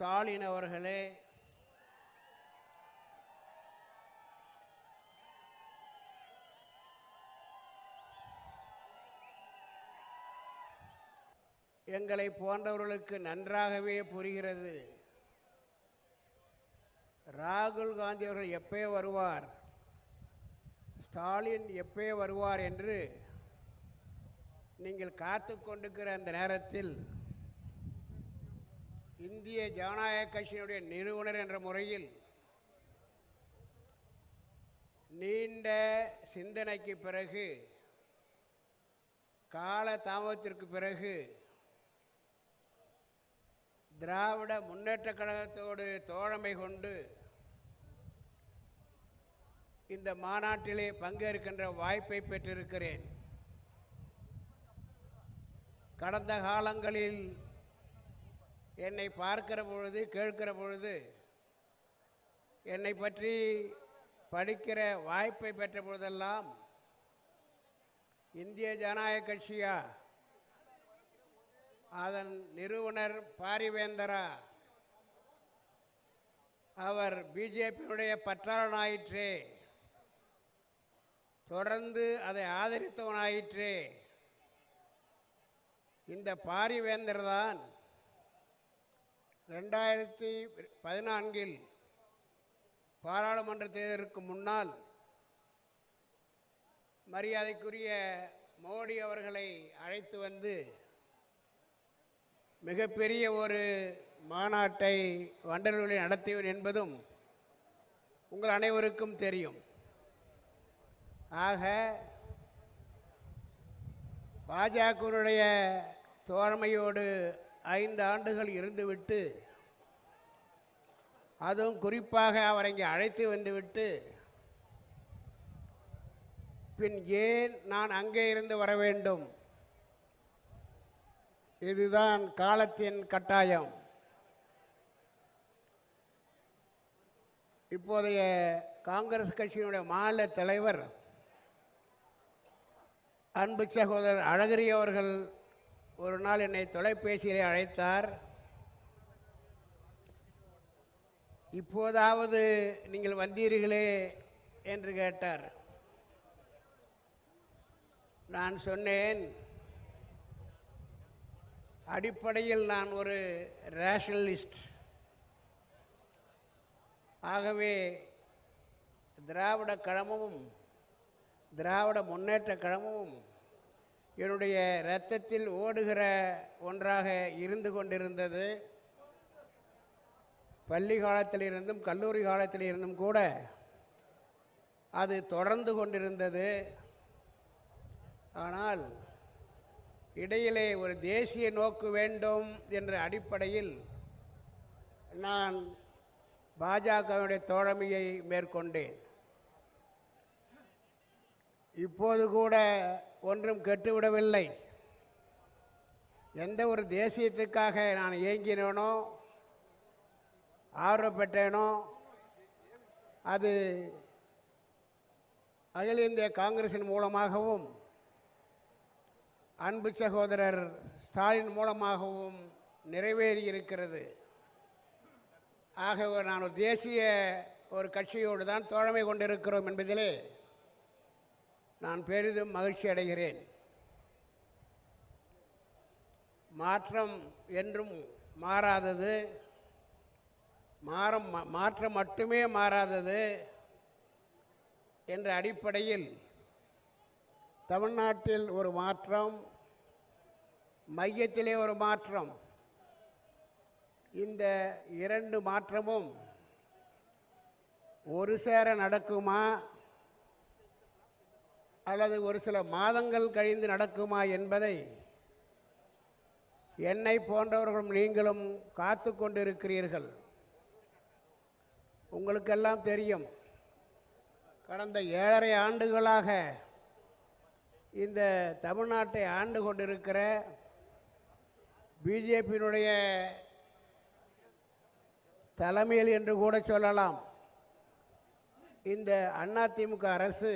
ஸ்டாலின் அவர்களே எங்களை போன்றவர்களுக்கு நன்றாகவே புரிகிறது. ராகுல் காந்தி அவர்கள் எப்பே வருவார்? ஸ்டாலின் எப்பே வருவார் என்று நீங்கள் காத்து கொண்டிருக்கிற அந்த நேரத்தில் இந்திய ஜனநாயக கட்சியினுடைய நிறுவனர் என்ற முறையில் நீண்ட சிந்தனைக்கு பிறகு கால தாமதத்திற்கு பிறகு திராவிட முன்னேற்ற கழகத்தோடு தோழமை கொண்டு இந்த மாநாட்டிலே பங்கேற்கின்ற வாய்ப்பை பெற்றிருக்கிறேன். கடந்த காலங்களில் என்னை பார்க்கிற பொழுது கேட்கிற பொழுது என்னை பற்றி படிக்கிற வாய்ப்பை பெற்ற பொழுதெல்லாம் இந்திய ஜனநாயக கட்சியா? அதன் நிறுவனர் பாரிவேந்தரா. அவர் பிஜேபியுடைய பற்றாளனாயிற்றே. தொடர்ந்து அதை ஆதரித்தவனாயிற்றே. இந்த பாரிவேந்தர் தான் ரெண்டாயிரத்தி பதினான்கில் பாராளுமன்ற தேர்தலுக்கு முன்னால் மரியாதைக்குரிய மோடி அவர்களை அழைத்து வந்து மிகப்பெரிய ஒரு மாநாட்டை வண்டலூரில் நடத்தியவர் என்பதும் உங்கள் அனைவருக்கும் தெரியும். ஆக பாஜகவுடைய தோழமையோடு ஐந்து ஆண்டுகள் இருந்துவிட்டு அதுவும் குறிப்பாக அவரை இங்கே அழைத்து வந்துவிட்டு பின் ஏன் நான் அங்கே இருந்து வர வேண்டும்? இதுதான் காலத்தின் கட்டாயம். இப்போதைய காங்கிரஸ் கட்சியினுடைய மாநில தலைவர் அன்பு சகோதரர் அழகிரி அவர்கள் ஒரு நாள் என்னை தொலைபேசியிலே அழைத்தார். இப்போதாவது நீங்கள் வந்தீர்களே? என்று கேட்டார். நான் சொன்னேன். அடிப்படையில் நான் ஒரு ரேஷனலிஸ்ட் ஆகவே திராவிட கழகமும் திராவிட முன்னேற்ற கழகமும் என்னுடைய இரத்தத்தில் ஓடுகிற ஒன்றாக இருந்து கொண்டிருந்தது. பள்ளி காலத்திலிருந்தும் கல்லூரி காலத்திலிருந்தும் கூட அது தொடர்ந்து கொண்டிருந்தது. ஆனால் இடையிலே ஒரு தேசிய நோக்கு வேண்டும் என்ற அடிப்படையில் நான் பாஜகவுடைய தோழமையை மேற்கொண்டேன். இப்போது கூட ஒன்றும் கெட்டுவிடவில்லை. எந்த ஒரு தேசியத்துக்காக நான் இயங்கினேனோ ஆர்வப்பட்டேனோ அது அகில இந்திய காங்கிரசின் மூலமாகவும் அன்பு சகோதரர் ஸ்டாலின் மூலமாகவும் நிறைவேறி இருக்கிறது ஆகவே நான் ஒரு தேசிய ஒரு கட்சியோடு தான் தோழமை கொண்டிருக்கிறோம் என்பதிலே நான் பெரிதும் மகிழ்ச்சி அடைகிறேன். மாற்றம் என்றும் மாறாதது. மாறம் மாற்றம் மட்டுமே மாறாதது என்ற அடிப்படையில் தமிழ்நாட்டில் ஒரு மாற்றம் மையத்திலே ஒரு மாற்றம். இந்த இரண்டு மாற்றமும் ஒரு சேர நடக்குமா? அல்லது ஒரு சில மாதங்கள் கழிந்து நடக்குமா என்பதை என்னை போன்றவர்களும் நீங்களும் காத்து கொண்டிருக்கிறீர்கள். உங்களுக்கெல்லாம் தெரியும் கடந்த ஏழரை ஆண்டுகளாக இந்த தமிழ்நாட்டை ஆண்டு கொண்டிருக்கிற பிஜேபியினுடைய தலைமையில் என்று கூட சொல்லலாம் இந்த அதிமுக அரசு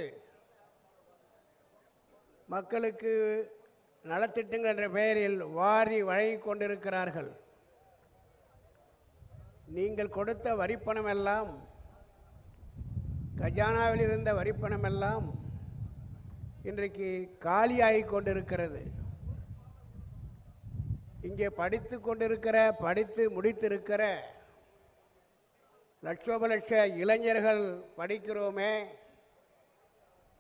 மக்களுக்கு நலத்திட்டங்கள் என்ற பெயரில் வாரி வழங்கி கொண்டிருக்கிறார்கள். நீங்கள் கொடுத்த வரிப்பணம் எல்லாம் கஜானாவில் இருந்த வரிப்பணம் எல்லாம் இன்றைக்கு காலியாகி கொண்டிருக்கிறது. இங்கே படித்து கொண்டிருக்கிற படித்து முடித்திருக்கிற லட்சோப லட்ச இளைஞர்கள் படிக்கிறோமே.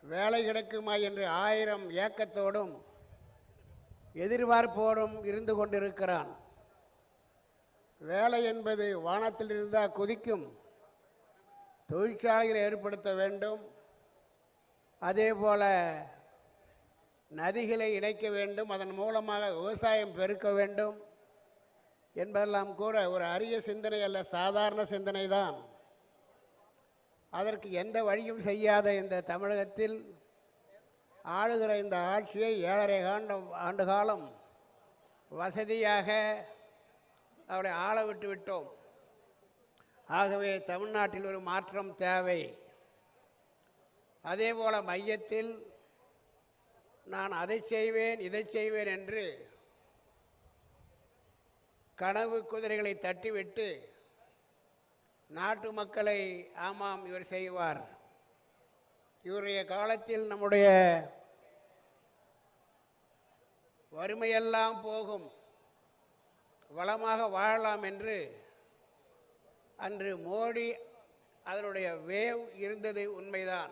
வேலை கிடைக்குமா என்று ஆயிரம் ஏக்கத்தோடும் எதிர்பார்ப்போடும் இருந்து கொண்டிருக்கிறான். வேலை என்பது வானத்தில் இருந்தால் குதிக்கும். தொழிற்சாலைகளை ஏற்படுத்த வேண்டும். அதே போல் நதிகளை இணைக்க வேண்டும். அதன் மூலமாக விவசாயம் பெருக்க வேண்டும். என்பதெல்லாம் கூட ஒரு அரிய சிந்தனை அல்ல சாதாரண சிந்தனை தான் அதற்கு எந்த வழியும் செய்யாத இந்த தமிழகத்தில் ஆளுகிற இந்த ஆட்சியை ஏழரை ஆண்டம் ஆண்டு காலம் வசதியாக அவளை ஆள விட்டு விட்டோம். ஆகவே தமிழ்நாட்டில் ஒரு மாற்றம் தேவை. அதேபோல் மையத்தில் நான் அதை செய்வேன் இதை செய்வேன் என்று கனவு குதிரைகளை தட்டிவிட்டு நாட்டு மக்களை ஆமாம் இவர் செய்வார். இவருடைய காலத்தில் நம்முடைய வறுமையெல்லாம் போகும். வளமாக வாழலாம் என்று அன்று மோடி அதனுடைய வேவ் இருந்தது உண்மைதான்.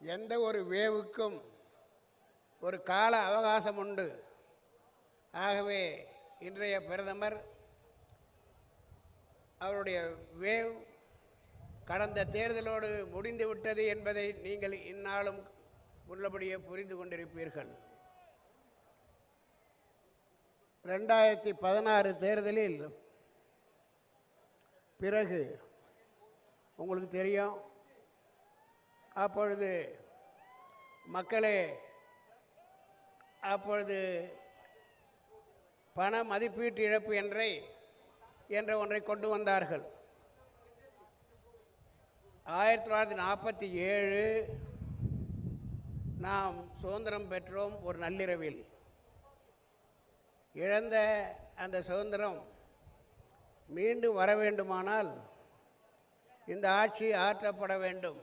எந்த ஒரு வேவுக்கும் ஒரு கால அவகாசம் உண்டு. ஆகவே இன்றைய பிரதமர் அவருடைய வேவ் கடந்த தேர்தலோடு முடிந்து விட்டது என்பதை நீங்கள் இந்நாளும் உள்ளபடியே புரிந்து கொண்டிருப்பீர்கள். ரெண்டாயிரத்தி பதினாறு தேர்தலில் பிறகு உங்களுக்கு தெரியும். அப்பொழுது மக்களே அப்பொழுது பண மதிப்பீட்டு இழப்பு என்றை என்ற ஒன்றை கொண்டு வந்தார்கள். ஆயிரத்தி தொள்ளாயிரத்தி நாற்பத்தி ஏழு நாம் சுதந்திரம் பெற்றோம் ஒரு நள்ளிரவில். இழந்த அந்த சுதந்திரம் மீண்டும் வர வேண்டுமானால் இந்த ஆட்சி ஆற்றப்பட வேண்டும்.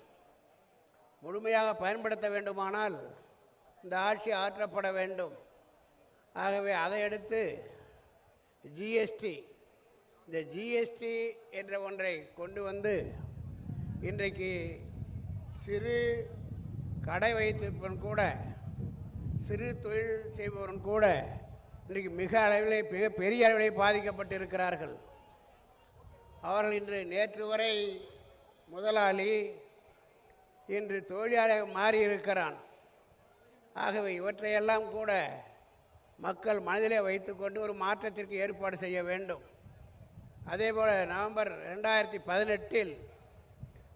முழுமையாக பயன்படுத்த வேண்டுமானால் இந்த ஆட்சி ஆற்றப்பட வேண்டும். ஆகவே அதை அடுத்து ஜிஎஸ்டி இந்த ஜிஎஸ்டி என்ற ஒன்றை கொண்டு வந்து இன்றைக்கு சிறு கடை வைத்திருப்பவன் கூட சிறு தொழில் செய்பவன் கூட இன்றைக்கு மிக அளவிலே மிக பெரிய அளவிலே பாதிக்கப்பட்டிருக்கிறார்கள். அவர்கள் இன்று நேற்று வரை முதலாளி இன்று தொழிலாளியாக மாறியிருக்கிறான். ஆகவே இவற்றையெல்லாம் கூட மக்கள் மனதிலே வைத்துக்கொண்டு ஒரு மாற்றத்திற்கு ஏற்பாடு செய்ய வேண்டும். அதேபோல் நவம்பர் ரெண்டாயிரத்தி பதினெட்டில்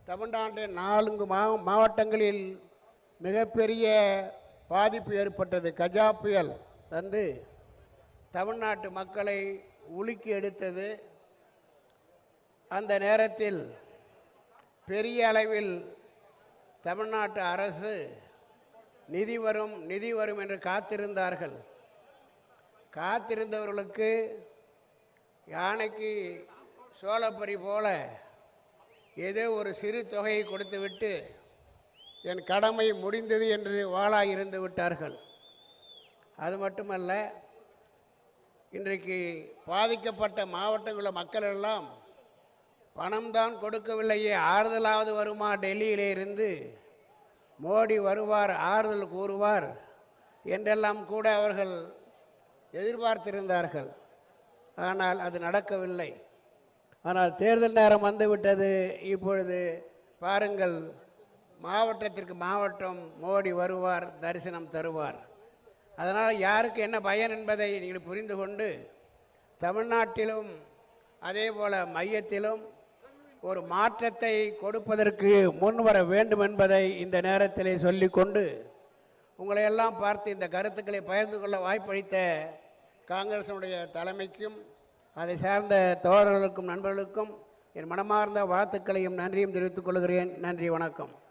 தமிழ்நாட்டின் நான்கு மா மாவட்டங்களில் மிகப்பெரிய பாதிப்பு ஏற்பட்டது. கஜா புயல் வந்து தமிழ்நாட்டு மக்களை உலுக்கி எடுத்தது. அந்த நேரத்தில் பெரிய அளவில் தமிழ்நாட்டு அரசு நிதி வரும் நிதி வரும் என்று காத்திருந்தார்கள். காத்திருந்தவர்களுக்கு யானைக்கு சோளப்பறி போல ஏதோ ஒரு சிறு தொகையை கொடுத்துவிட்டு என் கடமை முடிந்தது என்று வாழாக இருந்து விட்டார்கள். அது மட்டுமல்ல இன்றைக்கு பாதிக்கப்பட்ட மாவட்டங்களில் மக்கள் எல்லாம் பணம் தான் கொடுக்கவில்லையே ஆறுதலாவது வருமா? டெல்லியிலே இருந்து மோடி வருவார் ஆறுதல் கூறுவார் என்றெல்லாம் கூட அவர்கள் எதிர்பார்த்திருந்தார்கள். ஆனால் அது நடக்கவில்லை. ஆனால் தேர்தல் நேரம் வந்துவிட்டது. இப்பொழுது பாருங்கள் மாவட்டத்திற்கு மாவட்டம் மோடி வருவார் தரிசனம் தருவார். அதனால் யாருக்கு என்ன பயன் என்பதை நீங்கள் புரிந்து கொண்டு தமிழ்நாட்டிலும் அதே போல் மையத்திலும் ஒரு மாற்றத்தை கொடுப்பதற்கு முன்வர வேண்டும் என்பதை இந்த நேரத்திலே சொல்லிக்கொண்டு உங்களையெல்லாம் பார்த்து இந்த கருத்துக்களை பகிர்ந்து கொள்ள வாய்ப்பளித்த காங்கிரசினுடைய தலைமைக்கும் அதை சார்ந்த தோழர்களுக்கும் நண்பர்களுக்கும் என் மனமார்ந்த வாழ்த்துக்களையும் நன்றியும் தெரிவித்துக் கொள்கிறேன். நன்றி வணக்கம்.